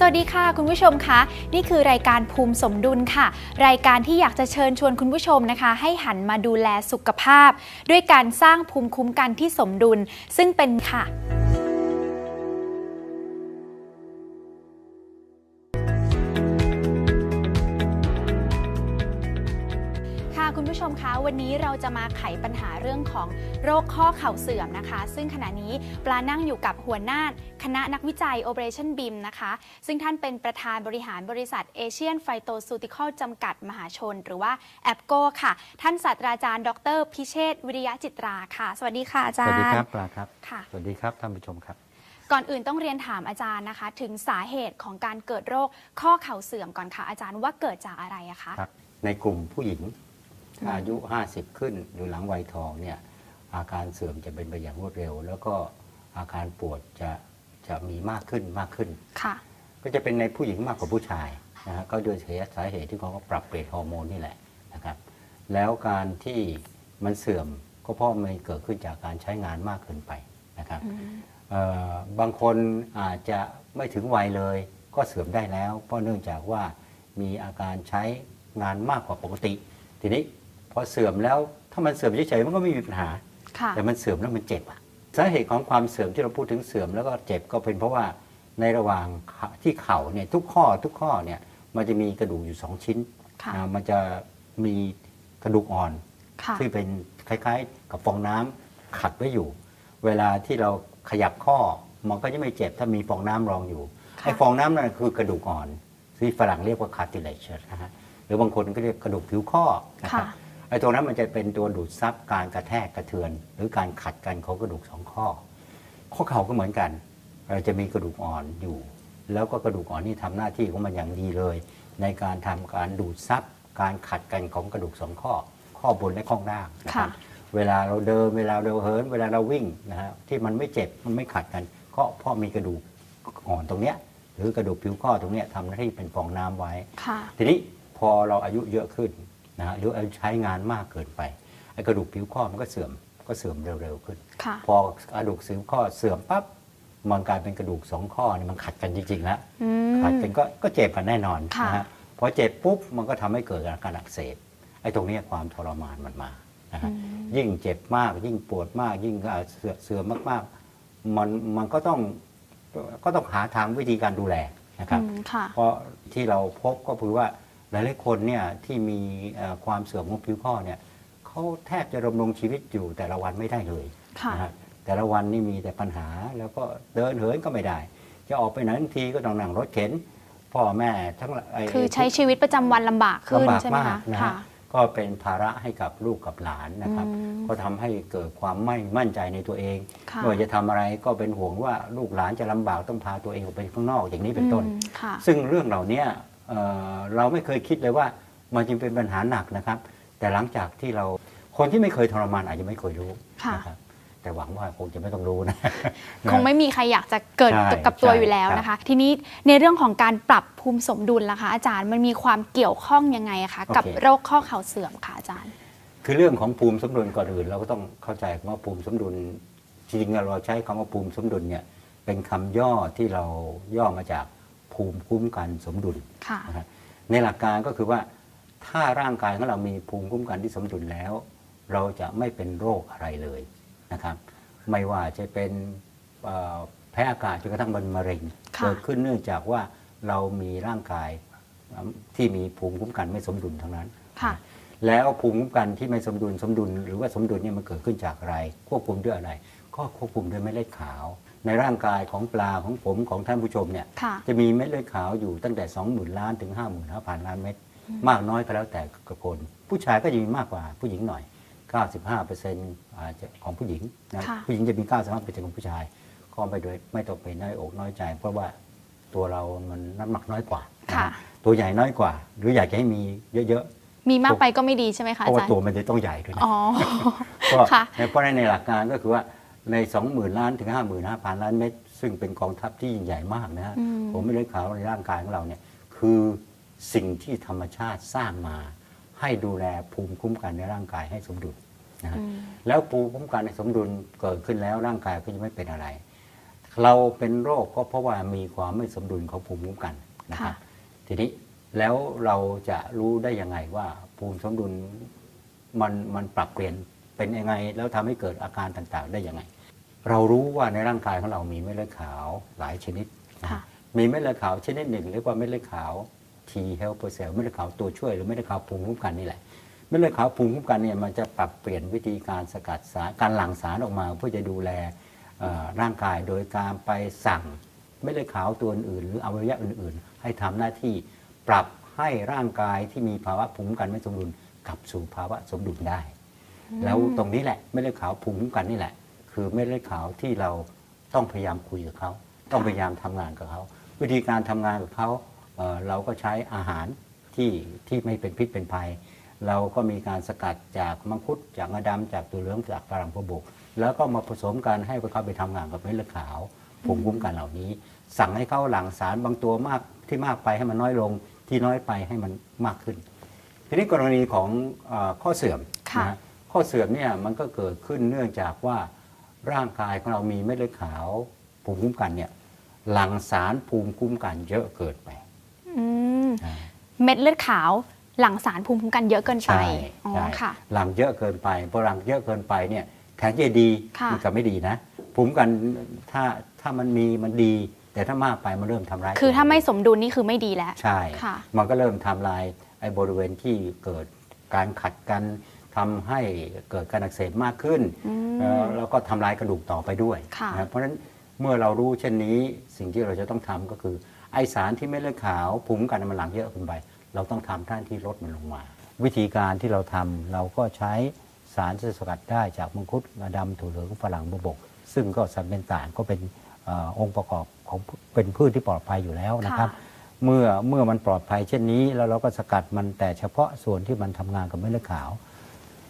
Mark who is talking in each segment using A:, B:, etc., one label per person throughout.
A: สวัสดีค่ะ คุณผู้ชมคะนี่คือรายการภูมิสมดุลค่ะ รายการที่อยากจะเชิญชวนคุณผู้ชมนะคะ ให้หันมาดูแลสุขภาพ ด้วยการสร้างภูมิคุ้มกันที่สมดุลซึ่งเป็นค่ะ ค่ะคุณผู้ชมคะวันนี้เราจะมาไขปัญหาเรื่องของโรคข้อเข่าเสื่อมนะคะ ซึ่งขณะนี้ปลานั่งอยู่กับหัวหน้าคณะนักวิจัย Operation BIM นะคะ ซึ่งท่านเป็นประธานบริหารบริษัท Asian Phytoceutical จำกัดมหาชน หรือว่าแอปโกค่ะ ท่านศาสตราจารย์ ดร พิเชษฐ์วิริยะจิตราค่ะ สวัสดีค่ะอา
B: ส
A: จาร
B: วัส
A: ย์
B: ดีครับปลาครับ
A: ค่ะ
B: สวัสดีครับท่านผู้ชมครับ
A: ก่อนอื่นต้องเรียนถามอาจารย์นะคะ ถึงสาเหตุของการเกิดโรคข้อเข่าเสื่อมก่อนค่ะอาจารย์ว่าเกิดจากอะไรอะคะ
B: ครับในกลุ่มผู้หญิงถ้า อายุ 50 ขึ้นหรือหลังวัยทองเนี่ยอาการเสื่อมจะเป็นไปอย่างรวดเร็ว แล้วก็อาการปวดจะจะมีมากขึ้นมากขึ้น
A: ค่ะ
B: ก็จะเป็นในผู้หญิงมากกว่าผู้ชายนะฮะก็โดยสาเหตุที่เขาก็ปรับเปลี่ยนฮอร์โมนนี่แหละนะครับ แล้วการที่มันเสื่อมก็เพราะมันเกิดขึ้นจากการใช้งานมากเกินไปนะครับเอ่อบางคนอาจจะไม่ถึงวัยเลย ก็เสื่อมได้แล้ว เพราะเนื่องจากว่ามีอาการใช้งานมากกว่าปกติ ทีนี้พ อเสื่อมแล้ว ถ้ามันเสื่อมเฉยๆมันก็ไม่มีปัญหา
A: ค่ะ
B: แต่มันเสื่อมแล้วมันเจ็บอะสาเหตุของความเสื่อมที่เราพูดถึงเสื่อมแล้วก็เจ็บก็เป็นเพราะว่าในระหว่างขาที่เข่าเนี่ยทุกข้อทุกข้อเนี่ยมันจะมีกระดูกอยู่สองชิ้น
A: ค่ะ
B: อ่ามันจะมีกระดูกอ่อน
A: ค่ะ
B: ที่เป็นคล้ายๆ กับฟองน้ำขัดไว้อยู่ เวลาที่เราขยับข้อมันก็จะไม่เจ็บถ้ามีฟองน้ำรองอยู่
A: ค่ะ
B: ไอ้ฟองน้ำนั่นคือกระดูกอ่อนที่ฝรั่งเรียกว่า cartilage นะฮะหรือบางคนก็เรียกกระดูกผิวข้อนะครับ
A: ค่ะ
B: ไอ้ตัวนั้นมันจะเป็นตัวดูดซับการกระแทกกระเทือน หรือการขัดกันของกระดูกสองข้อ ข้อเข่าก็เหมือนกันเราจะมีกระดูกอ่อนอยู่ แล้วก็กระดูกอ่อนนี่ทำหน้าที่ของมันอย่างดีเลย ในการทำการดูดซับการขัดกันของกระดูกสองข้อ ข้อบนและข้อล่างนะครับ
A: ค่ะ
B: เวลาเราเดินเวลาเราเหิน เวลาเราวิ่งนะฮะที่มันไม่เจ็บมันไม่ขัดกัน ก็เพราะมีกระดูกอ่อนตรงเนี้ยหรือกระดูกผิวข้อตรงเนี้ยทำหน้าที่เป็นฟองน้ำไว้
A: ค่ะ
B: ทีนี้พอเราอายุเยอะขึ้น นะฮะหรืออายุใช้งานมากเกินไปไอ้กระดูกผิวข้อมันก็เสื่อมก็เสื่อมเร็วๆขึ้น
A: ค่ะ
B: พอกระดูกผิวข้อเสื่อมปั๊บมันกลายเป็นกระดูกสองข้อนี่มันขัดกันจริงๆแล้ว
A: อืม
B: ขัดกันก็ก็เจ็บกันแน่นอน
A: ค่ะ
B: นะฮะพอเจ็บปุ๊บมันก็ทำให้เกิดอาการอักเสบไอ้ตรงเนี้ยความทรมานมันมานะฮะยิ่งเจ็บมากยิ่งปวดมาก ยิ่งอ่าเสื่อเสื่อมมากๆมันมันก็ต้องก็ต้องหาทางวิธีการดูแลนะครับ
A: อืมค่ะ
B: เพราะที่เราพบก็คือว่า หลายๆคนเนี่ยที่มีเอ่อความเสื่อมของผิวข้อเนี่ยเขาแทบจะดำรงชีวิตอยู่แต่ละวันไม่ได้เลย
A: ค่ะ
B: นะฮะแต่ละวันนี่มีแต่ปัญหาแล้วก็เดินเหินก็ไม่ได้ จะออกไปไหนทันทีก็ต้องนั่งรถเข็นพ่อแม่ทั้งหลายไคื
A: อใช้ชีวิตประจำวันลำบากขึ้น
B: ลำบาก
A: ใช่ไหม
B: มา
A: คะ
B: กนะ
A: ค่ะ
B: ฮะก็เป็นภาระให้กับลูกกับหลานนะครับ
A: อืม
B: ก็ทำให้เกิดความไม่มั่นใจในตัวเอง
A: ค่ะ
B: ไม่ว่าจะทำอะไรก็เป็นห่วงว่าลูกหลานจะลำบากต้องพาตัวเองออกไปข้างนอกอย่างนี้เป็นต้น
A: อืมค่ะ
B: ซึ่งเรื่องเหล่านี้ เอ่อเราไม่เคยคิดเลยว่ามันจึงเป็นปัญหาหนักนะครับ แต่หลังจากที่เราคนที่ไม่เคยทรมานอาจจะไม่เคยรู้
A: ค่ะ
B: นะครับแต่หวังว่าคงจะไม่ต้องรู้นะ
A: คงไม่มีใครอยากจะเกิด
B: ใช่
A: กับตัว
B: ใช่
A: อยู่แล้วนะคะ ทีนี้ในเรื่องของการปรับภูมิสมดุลล่ะคะ อาจารย์มันมีความเกี่ยวข้องยังไงอะคะกับโรคข้อเข่าเสื่อมค่ะอาจารย์
B: คือเรื่องของภูมิสมดุลก่อนอื่น เราก็ต้องเข้าใจว่าภูมิสมดุลจริงๆเราใช้คำว่าภูมิสมดุลเนี่ยเป็นคำย่อที่เราย่อมาจาก ภูมิคุ้มกันสมดุล
A: ค่ะ
B: นะครับในหลักการก็คือว่าถ้าร่างกายของเรามีภูมิคุ้มกันที่สมดุลแล้ว เราจะไม่เป็นโรคอะไรเลยนะครับ ไม่ว่าจะเป็นเอ่อแพ้อากาศจนกระทั่งเป็นมะเร็ง
A: ค่ะ
B: เกิดขึ้นเนื่องจากว่าเรามีร่างกายที่มีภูมิคุ้มกันไม่สมดุลทั้งนั้น
A: ค่ะ
B: แล้วภูมิคุ้มกันที่ไม่สมดุลสมดุล หรือว่าสมดุลเนี่ยมันเกิดขึ้นจากอะไร ควบคุมด้วยอะไร ก็ควบคุมด้วยเม็ดเลือดขาว ในร่างกายของปลาของผมของท่านผู้ชมเนี่ย
A: ค่ะ
B: จะมีเม็ดเลือดขาวอยู่ตั้งแต่ 20,000 ล้านถึง 55,000 ล้านเม็ดมากน้อยก็แล้วแต่กระคน ผู้ชายก็จะมีมากกว่าผู้หญิงหน่อย 95%อาจจะของผู้หญิงนะ
A: ค่ะ
B: ผู้หญิงจะมี 95%ของผู้ชาย ก็ไปโดยไม่ต้องไปน้อยอกน้อยใจ เพราะว่าตัวเรามันน้ำหนักน้อยกว่า
A: ค่ะ
B: นะตัวใหญ่น้อยกว่า หรืออยากจะให้มีเยอะ
A: มีมากไปก็ไม่ดีใช่ไหมคะ
B: เพราะ
A: อา
B: ว่า
A: จารย์
B: ตัวมันจะต้องใหญ่ด้วยนะ
A: อ๋อ
B: ก็
A: ค่ะ
B: เพราะฉะนั้นในหลักการก็คือว่า ใน 20,000 ล้านถึง 55,000 ล้านเม็ดซึ่งเป็นกองทัพที่ยิ่งใหญ่มากนะฮะ
A: อืม
B: ผมไม่ได้ข่าวในร่างกายของเราเนี่ยคือสิ่งที่ธรรมชาติสร้างมา ให้ดูแลภูมิคุ้มกันในร่างกายให้สมดุลนะฮะ
A: อืม
B: แล้วภูมิคุ้มกันในสมดุลเกิดขึ้นแล้วร่างกายก็จะไม่เป็นอะไร เราเป็นโรคก็เพราะว่ามีความไม่สมดุลของภูมิคุ้มกันนะครับ
A: ค่ะ
B: ทีนี้แล้วเราจะรู้ได้ยังไงว่าภูมิสมดุลมันมันปรับเปลี่ยนเป็นยังไง แล้วทำให้เกิดอาการต่างๆ ได้ยังไง เรารู้ว่าในร่างกายของเรามีเม็ดเลือดขาวหลายชนิดนะ
A: ค่ะ
B: มีเม็ดเลือดขาวชนิดหนึ่งเรียกว่าเม็ดเลือดขาว T helper cell เม็ดเลือดขาวตัวช่วยหรือเม็ดเลือดขาวภูมิคุ้มกันนี่แหละเม็ดเลือดขาวภูมิคุ้มกันเนี่ยมันจะปรับเปลี่ยนวิธีการสกัดสารการหลั่งสารออกมา เพื่อจะดูแลเอ่อร่างกายโดยการไปสั่งเม็ดเลือดขาวตัวอื่นๆหรืออวัยวะอื่น ๆ ให้ทำหน้าที่ปรับให้ร่างกายที่มีภาวะภูมิคุ้มกันไม่สมดุลกลับสู่ภาวะสมดุลได้ แล้วตรงนี้แหละเม็ดเลือดขาวภูมิคุ้มกันนี่แหละ คือเม็ดเลือดขาวที่เราต้องพยายามคุยกับเขาต้องพยายามทำงานกับเขาวิธีการทำงานกับเขาเอ่อเราก็ใช้อาหารที่ที่ไม่เป็นพิษเป็นภัย เราก็มีการสกัดจากมังคุดจากงาดำจากตัวเหลืองจากฝรั่งพวบกแล้วก็มาผสมกันให้เขาไปทำงานกับเม็ดเลือดขาวภูมิคุ้มกันเหล่านี้ สั่งให้เขาหลั่งสารบางตัวมากที่มากไปให้มันน้อยลงที่น้อยไปให้มันมากขึ้น ทีนี้กรณีของเออข้อเสื่อม
A: ค่ะ
B: นะฮะข้อเสื่อมเนี่ยมันก็เกิดขึ้นเนื่องจากว่า ร่างกายของเรามีเม็ดเลือดขาว ภูมิคุ้มกันเนี่ยหลั่งสารภูมิคุ้มกันเยอะเกินไป
A: อืม
B: อ่า
A: เม็ดเลือดขาวหลั่งสารภูมิคุ้มกันเยอะเกินไป
B: ใช่
A: อ๋อ
B: ใช่
A: ค่ะ
B: หลังเยอะเกินไปพอหลังเยอะเกินไปเนี่ยแทนที่จะดี
A: ค่ะ
B: มักับไม่ดีนะภูมิคุ้มกันถ้าถ้ามันมีมันดี แต่ถ้ามากไปมันเริ่มทำร้าย
A: คือถ้าไม่
B: ตัว
A: สมดุลนี่คือไม่ดีแล้ว
B: ใช่
A: ค่ะ
B: มันก็เริ่มทำลายไอ้บริเวณที่เกิดการขัดกัน ทำให้เกิดการอักเสบมากขึ้น
A: อืม
B: เอ่อแล้วก็ทำลายกระดูกต่อไปด้วย
A: ค่ะ
B: นะเพราะฉะนั้นเมื่อเรารู้เช่นนี้สิ่งที่เราจะต้องทำก็คือ ไอสารที่ไม่เลือดขาวภูมิคุ้มกันมันหลังเยอะขึ้นไป เราต้องทำท่านที่ลดมันลงมา วิธีการที่เราทำเราก็ใช้สารที่สกัดได้จากมังคุดงาดำถั่วเหลืองฝรั่งบวบก ซึ่งก็สันเป็นสารก็เป็นเออองค์ประกอบของเป็นพืชที่ปลอดภัยอยู่แล้วนะครับ
A: ค่ะ
B: เมื่อเมื่อมันปลอดภัยเช่นนี้ แล้วเราก็สกัดมันแต่เฉพาะส่วนที่มันทำงานกับเม็ดเลือดขาว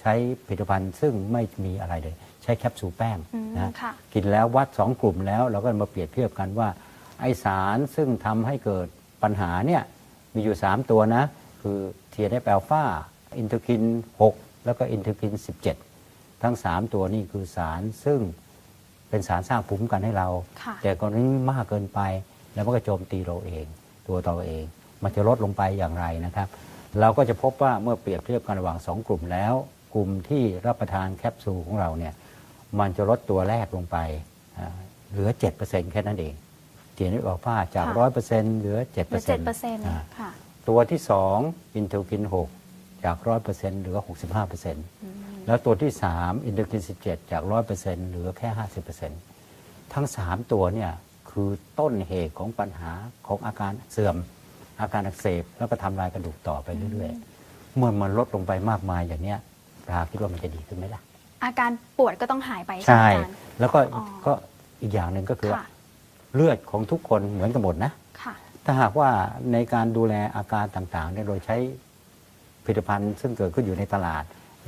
B: ใช้ผลิตภัณฑ์ซึ่งไม่มีอะไรเลย ใช้แคปซูลแป้ง
A: อืม
B: นะ
A: ค่ะ
B: กินแล้ววัดสองกลุ่มแล้ว เราก็มาเปรียบเทียบกันว่า ไอสารซึ่งทำให้เกิดปัญหาเนี่ยมีอยู่ 3 ตัวนะ คือ TNF อ l p h a อินเทอร์คิน 6 แล้วก็อินเทอร์คิน 17 ทั้ง 3 ตัวนี่คือสารซึ่งเป็นสารสร้างภูมิคุ้มกันให้เรา
A: ค่ะ
B: แต่กรณีมากเกินไป แล้วมันก็โจมตีเราเอง ตัวเราเอง มันจะลดลงไปอย่างไรนะครับ เราก็จะพบว่าเมื่อเปรียบเทียบกันระหว่าง 2 กลุ่มแล้ว กลุ่มที่รับประทานแคปซูลของเราเนี่ยมันจะลดตัวแรกลงไปอ่าเหลือ 7%แค่นั้นเองเทียนนิออกผ้าจาก
A: ค่ะ
B: 100%เหลือ 7%
A: เหลือเจ็ดเปอร์เซ็นต์
B: อ่า
A: ค่ะ
B: ตัวที่ 2 อินเทอร์คิน 6 จาก 100%เหลือ 65%แล้วตัวที่ 3 อินเทอร์คิน 17 จาก 100%เหลือแค่ 50%ทั้ง 3 ตัวเนี่ยคือต้นเหตุของปัญหาของอาการเสื่อม อาการอักเสบแล้วก็ทำลายกระดูกต่อไปเรื่อยๆเมื่อมันลดลงไปมากมายอย่างเนี้ย ปลาคิดว่ามันจะดีขึ้นไหมล่ะ
A: อาการปวดก็ต้องหายไปใช่ไห
B: ใช่
A: มอาจารย์
B: แล้วก็
A: อ๋อ
B: ก็อีกอย่างหนึ่งก็คือว่า
A: ค่ะ
B: เลือดของทุกคนเหมือนกันหมดนะ
A: ค่ะ
B: ถ้าหากว่าในการดูแลอาการต่างๆเนี่ยโดยใช้ผลิตภัณฑ์ซึ่งเกิดขึ้นอยู่ในตลาด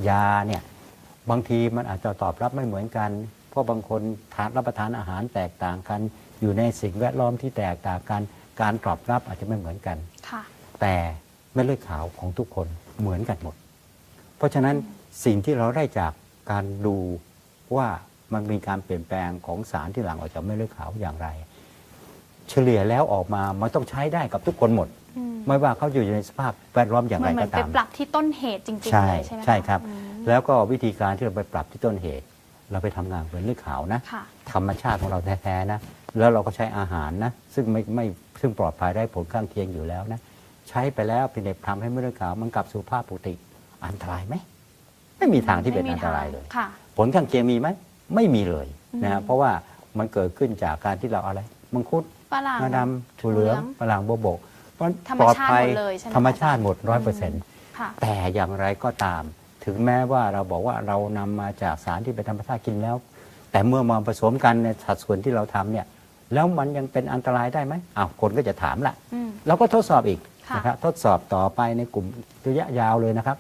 B: ยาเนี่ยบางทีมันอาจจะตอบรับไม่เหมือนกัน เพราะบางคนทานรับประทานอาหารแตกต่างกัน อยู่ในสิ่งแวดล้อมที่แตกต่างกัน การตอบรับอาจจะไม่เหมือนกัน
A: ค่ะ
B: แต่เม็ดเลือดขาวของทุกคนเหมือนกันหมด เพราะฉะนั้นสิ่งที่เราได้จากการดูว่ามันมีการเปลี่ยนแปลงของสารที่หลั่งออกจากเม็ดเลือดขาวอย่างไร เฉลี่ยแล้วออกมามันต้องใช้ได้กับทุกคนหมด
A: อืม
B: ไม่ว่าเขาอยู่ในสภาพแวดล้อมอย่าง
A: เห
B: ไร
A: มือนเหมื
B: ก็
A: อนไป
B: ตาม
A: ปรับที่ต้นเหตุจริงๆ
B: ใช่
A: เลยใช่ไหมะ
B: ใช่ครับ
A: อืม
B: แล้วก็วิธีการที่เราไปปรับที่ต้นเหตุ เราไปทำงานเป็นเลือดขาวนะ
A: ค่ะ
B: ธรรมชาติของเราแท้ๆนะแล้วเราก็ใช้อาหารนะซึ่งไม่ไม่ซึ่งปลอดภัยได้ผลข้างเคียงอยู่แล้วนะใช้ไปแล้วเป็นเด็กทำให้เม็ดเลือดขาวมันกลับสู่ภาพปกติ อันตรายไหมไม่มีทางที่เป็น
A: ไม่มี
B: อันตรายเลย
A: ค่ะ
B: ผลข้างเคียงมีไหมไม่มีเลยนะ
A: อื
B: ฮะ
A: ม
B: เพราะว่ามันเกิดขึ้นจากการที่เราอะไรมังคุด
A: ฝรั่ง
B: งาดำถั่วเหลือง
A: ถั่วเหลือง
B: ฝรั่งบัวบกเพราะ
A: ธรรม
B: ปลอด
A: ชาติ
B: ภัย
A: หมดเลยใช่ไหม
B: ธรรมชาติ
A: อาจารย์
B: หมดร้อยเปอร์เซ็นต์
A: ค่ะ
B: แต่อย่างไรก็ตาม ถึงแม้ว่าเราบอกว่าเรานำมาจากสารที่เป็นธรรมชาติกินแล้ว แต่เมื่อมาผสมกันในสัดส่วนที่เราทำเนี่ยแล้วมันยังเป็นอันตรายได้ไหมอ้าวคนก็จะถามละ
A: อืม
B: เราก็ทดสอบอีก
A: ค่ะ
B: นะครับทดสอบต่อไปในกลุ่มระยะยาวเลยนะครับ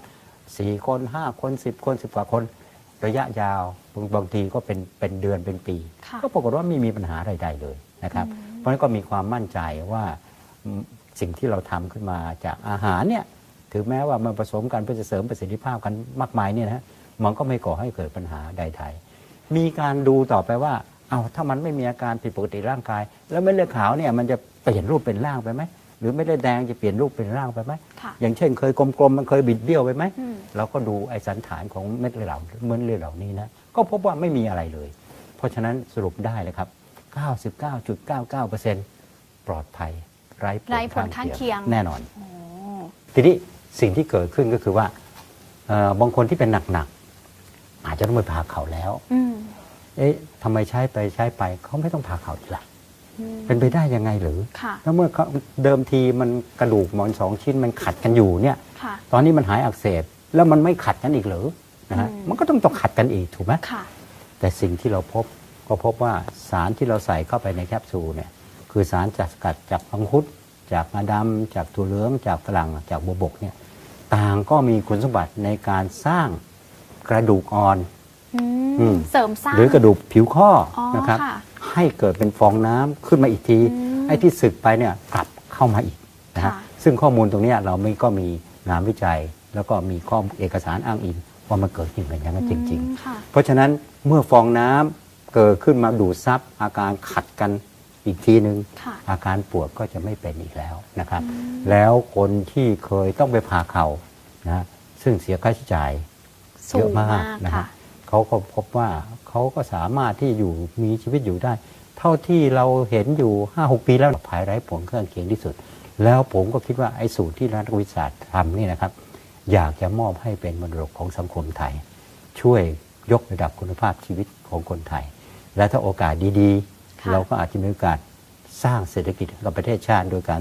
B: สี่คนห้าคนสิบคนสิบกว่าคน ระยะยาวบางบางทีก็เป็นเป็นเดือนเป็นปี
A: ค่ะ
B: ก็ปรากฏว่าไม่มีปัญหาใดๆเลยนะครับ
A: อืม
B: เพราะฉะนั้นก็มีความมั่นใจว่าอืมสิ่งที่เราทำขึ้นมาจากอาหารเนี่ยถึงแม้ว่ามันผสมกันเพื่อจะเสริมประสิทธิภาพกันมากมายเนี่ยนะฮะมันก็ไม่ก่อให้เกิดปัญหาใดๆมีการดูต่อไปว่าเอาถ้ามันไม่มีอาการผิดปกติร่างกาย แล้วเม็ดเลือดขาวเนี่ยมันจะเปลี่ยนรูปเป็นร่างไปไหม หรือเม็ดเลือดแดงจะเปลี่ยนรูปเป็นร่างไปไหม
A: ค่ะ
B: อย่างเช่น เคยกลมๆมันเคยบิดเบี้ยวไปไหม
A: อืม
B: เราก็ดูไอสันฐานของเม็ดเลือดเหล่าเม็ดเลือดเหล่านี้นะก็พบว่าไม่มีอะไรเลย เพราะฉะนั้นสรุปได้เลยครับ 99.99%ปลอดภัยไร้
A: ไร้ผลข้างเคียง
B: แน่นอน
A: โอ้
B: ทีนี้สิ่งที่เกิดขึ้นก็คือว่าเอ่อบางคนที่เป็นหนักๆอาจจะต้องไปผ่าเข่าแล้ว
A: อืม
B: เอ๊ะทำไมใช้ไปใช้ไปเขาไม่ต้องผ่าเข่าอีกล่ะ
A: อืม
B: เป็นไปได้ยังไงหรือ
A: ค่ะ
B: แล้วเมื่อเขาเดิมทีมันกระดูกหมอนสองชิ้นมันขัดกันอยู่เนี่ย
A: ค่ะ
B: ตอนนี้มันหายอักเสบแล้วมันไม่ขัดกันอีกเหรือนะฮะ
A: อืม
B: มันก็ต้องต้องขัดกันอีกถูกไหม
A: ค่ะ
B: แต่สิ่งที่เราพบก็พบว่าสารที่เราใส่เข้าไปในแคปซูลเนี่ยคือสารจากสกัดจากพังคุด จากงาดำจากถั่วเหลืองจากฝรั่งจากบัวบกเนี่ยต่างก็มีคุณสมบัติในการสร้างกระดูกอ่อน
A: อื
B: อื
A: ม
B: ม
A: เสริมสร้าง
B: หรือกระดูกผิวข้ออ
A: อ
B: นะครับ
A: ค่ะ
B: ให้เกิดเป็นฟองน้ำขึ้นมาอีกที
A: อืม
B: ไอ้ที่สึกไปเนี่ยกลับเข้ามาอีกนะฮะ
A: ค่ะ
B: ซึ่งข้อมูลตรงเนี้ยเราไม่ก็มีงานวิจัย แล้วก็มีข้อเอกสารอ้างอิงว่ามันเกิดจริงอย่างนั้นจริง
A: อืมค่ะ
B: ๆเพราะฉะนั้นเมื่อฟองน้ำเกิดขึ้นมาดูดซับอาการขัดกันอีกทีหนึ่ง
A: ค่ะ
B: อาการปวดก็จะไม่เป็นอีกแล้วนะครับ
A: อืม
B: แล้วคนที่เคยต้องไปผ่าเข่านะซึ่งเสียค่าใช้จ่าย
A: สู
B: เยอะ
A: ง
B: มามา
A: กก
B: นะ
A: ค่ะ
B: ฮะ เขาก็พบว่าเขาก็สามารถที่อยู่มีชีวิตอยู่ได้ เท่าที่เราเห็นอยู่5 6ปีแล้วภายไร้ผลข้างเคียงที่สุด แล้วผมก็คิดว่าไอ้สูตรที่นักวิทยาศาสตร์ทำนี่นะครับ อยากจะมอบให้เป็นมรดกของสังคมไทย ช่วยยกระดับคุณภาพชีวิตของคนไทย และถ้าโอกาสดี
A: ค่ะ
B: ๆเราก็อาจจะมีโอกาสสร้างเศรษฐกิจให้กับประเทศชาติโดยการ